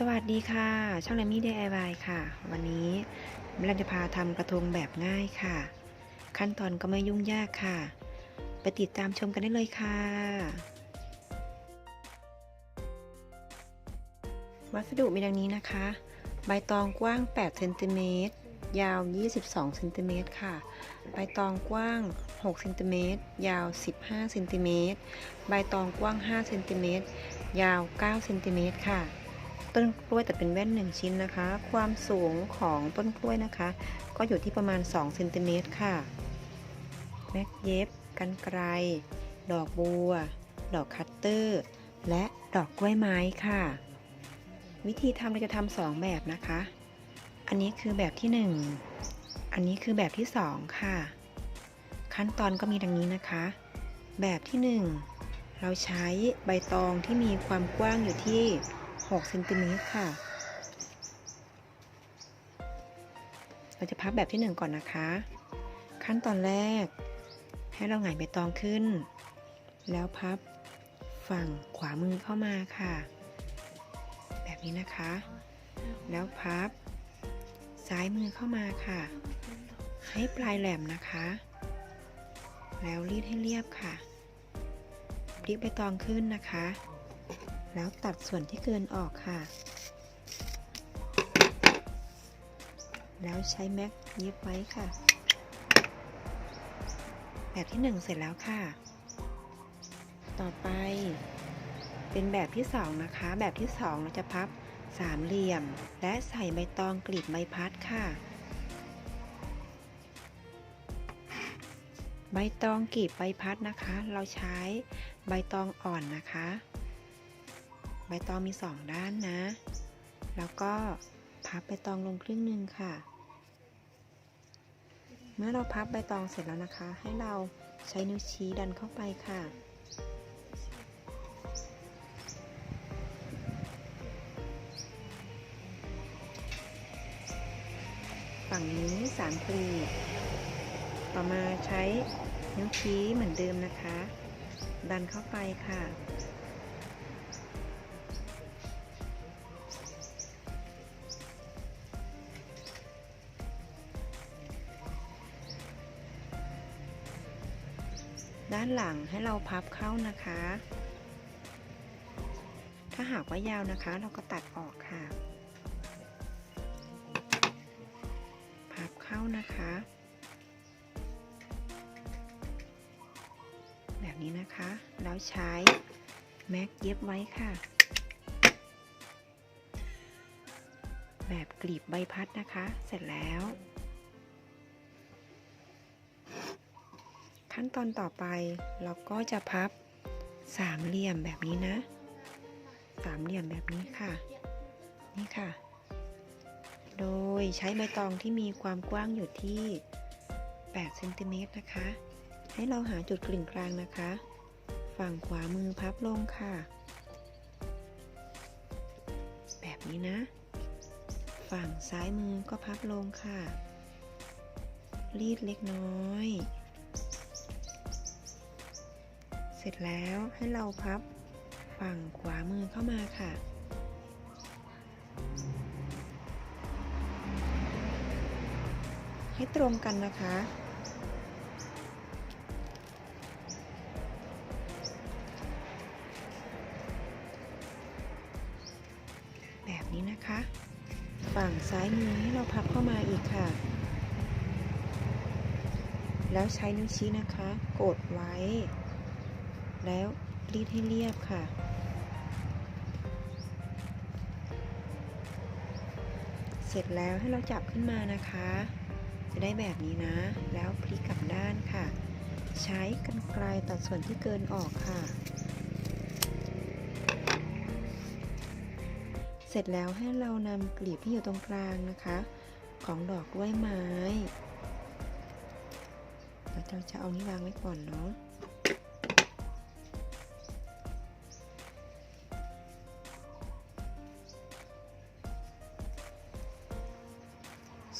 สวัสดีค่ะ ช่องแรมมี่ DIY ค่ะ วันนี้เราจะพาทำกระทงแบบง่ายค่ะ ขั้นตอนก็ไม่ยุ่งยากค่ะ ไปติดตามชมกันได้เลยค่ะ วัสดุมีดังนี้นะคะ ใบตองกว้าง 8 เซนติเมตร ยาว 22 เซนติเมตรค่ะ ใบตองกว้าง 6 เซนติเมตร ยาว 15 เซนติเมตร ใบตองกว้าง 5 เซนติเมตร ยาว 9 เซนติเมตรค่ะ ต้นกล้วยแต่เป็นแว่น 1 ชิ้นนะคะ ความสูงของต้นกล้วยนะคะ ก็อยู่ที่ประมาณ2เซนติเมตรค่ะ แม็กเย็บ กันไกรดอกบัว ดอกคัตเตอร์ และดอกกล้วยไม้ค่ะ วิธีทำเราจะทำสองแบบนะคะ อันนี้คือแบบที่ 1 อันนี้คือแบบที่ 2 ค่ะ ขั้นตอนก็มีดังนี้นะคะ แบบที่ 1 เราใช้ใบตองที่มีความกว้างอยู่ที่ 6เซนติเมตรค่ะ เราจะพับแบบที่ 1 ก่อนนะคะ ขั้นตอนแรก ให้เราหงายใบตองขึ้น แล้วพับฝั่งขวามือเข้ามาค่ะ แบบนี้นะคะ แล้วพับ ซ้ายมือเข้ามาค่ะ ให้ปลายแหลมนะคะ แล้วรีดให้เรียบค่ะพลิกใบตองขึ้นนะคะ แล้วตัดส่วนที่เกินออกค่ะ แล้วใช้แม็กเย็บไว้ค่ะ แบบที่หนึ่งเสร็จแล้วค่ะ ต่อไป เป็นแบบที่สองนะคะ แบบที่สองเราจะพับสามเหลี่ยม และใส่ใบตองกลีบใบพัดค่ะใบตองกลีบใบพัดนะคะ เราใช้ใบตองอ่อนนะคะ ตองมีสองด้านนะ แล้วก็พับใบตองลงครึ่งหนึ่งค่ะ เมื่อเราพับใบตองเสร็จแล้วนะคะ ให้เราใช้นิ้วชี้ดันเข้าไปค่ะ ฝั่งนี้สามกลีบต่อมาใช้นิ้วชี้เหมือนเดิมนะคะ ดันเข้าไปค่ะ ด้านหลังให้เราพับเข้านะคะ ถ้าหากว่ายาวนะคะ เราก็ตัดออกค่ะ พับเข้านะคะ แบบนี้นะคะ แล้วใช้แม็กเย็บไว้ค่ะ แบบกลีบใบพัดนะคะ เสร็จแล้ว ขั้นตอนต่อไปเราก็จะพับสามเหลี่ยมแบบนี้นะ สามเหลี่ยมแบบนี้ค่ะ นี่ค่ะ โดยใช้ใบตองที่มีความกว้างอยู่ที่8เซนติเมตรนะคะ ให้เราหาจุดกลึงกลางนะคะ ฝั่งขวามือพับลงค่ะ แบบนี้นะ ฝั่งซ้ายมือก็พับลงค่ะ รีดเล็กน้อย สร็จแล้วให้เราพับฝั่งขวามือเข้ามาค่ะ ให้ตรงกันนะคะ แบบนี้นะคะ ฝั่งซ้ายมือให้เราพับเข้ามาอีกค่ะ แล้วใช้นิ้วชี้นะคะ กดไว้ แล้วรีดให้เรียบค่ะ เสร็จแล้วให้เราจับขึ้นมานะคะ จะได้แบบนี้นะ แล้วพลิกกลับด้านค่ะ ใช้กรรไกรตัดส่วนที่เกินออกค่ะ เสร็จแล้วให้เรานำกลีบที่อยู่ตรงกลางนะคะ ของดอกกล้วยไม้เราจะเอานี้วางไว้ก่อนเนาะ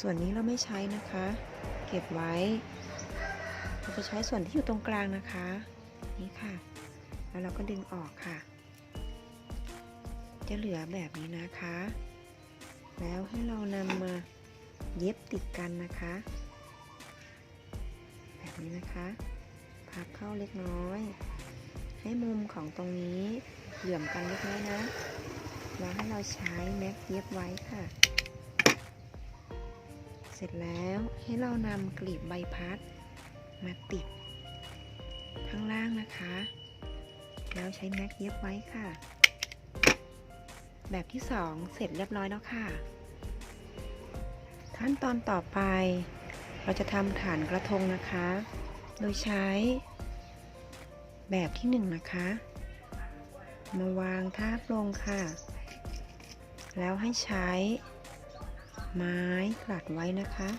ส่วนนี้เราไม่ใช้นะคะ เก็บไว้ เราจะใช้ส่วนที่อยู่ตรงกลางนะคะ นี่ค่ะ แล้วเราก็ดึงออกค่ะ จะเหลือแบบนี้นะคะ แล้วให้เรานำมาเย็บติดกันนะคะ แบบนี้นะคะ พับเข้าเล็กน้อย ให้มุมของตรงนี้เหลื่อมกันเล็กน้อยนะ แล้วให้เราใช้แม็กเย็บไว้ค่ะ เสร็จแล้วให้เรานำกลีบใบพัดมาติด ข้างล่างนะคะ แล้วใช้แม็กเย็บไว้ค่ะ แบบที่สองเสร็จเรียบร้อยแล้วค่ะ ขั้นตอนต่อไป เราจะทำฐานกระทงนะคะ โดยใช้แบบที่หนึ่งนะคะ มาวางทาบลงค่ะ แล้วให้ใช้ ไม้กลัดไว้นะคะ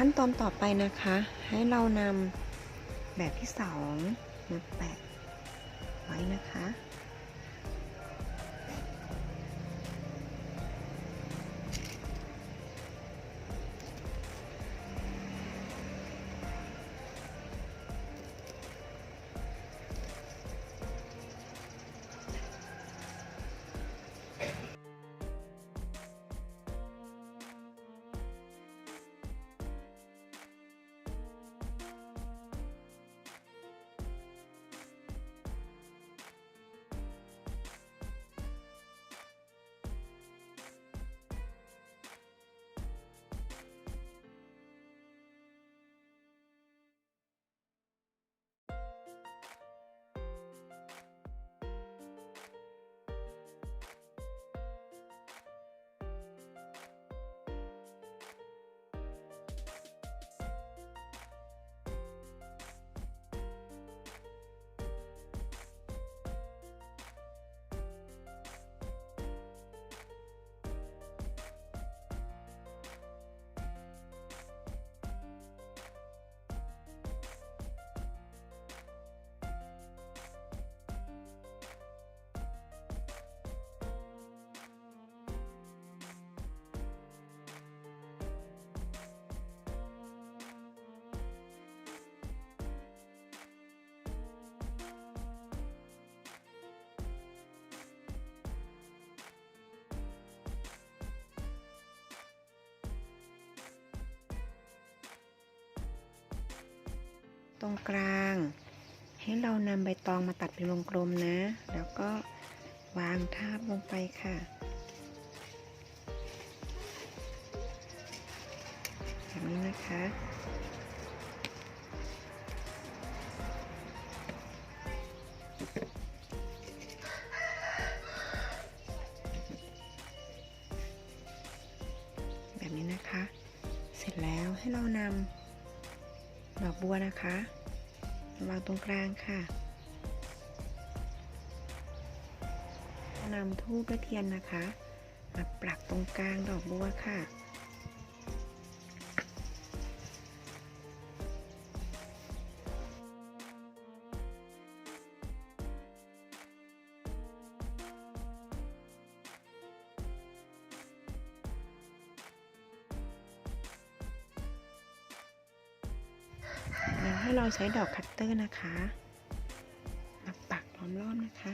ขั้นตอนต่อไปนะคะ ให้เรานำแบบที่สองมาแปะไว้นะคะ ตรงกลาง ให้เรานำใบตองมาตัดเป็นวงกลมนะ แล้วก็วางทาบลงไปค่ะ แบบนี้นะคะแบบนี้นะคะ เสร็จแล้วให้เรานำ อกบัวนะคะวางตรงกลางค่ะนำทูบและเทียนนะคะ มาปักตรงกลางดอกบัวค่ะ ให้เราใช้ดอกคัตเตอร์นะคะมาปักล้อมรอบนะคะ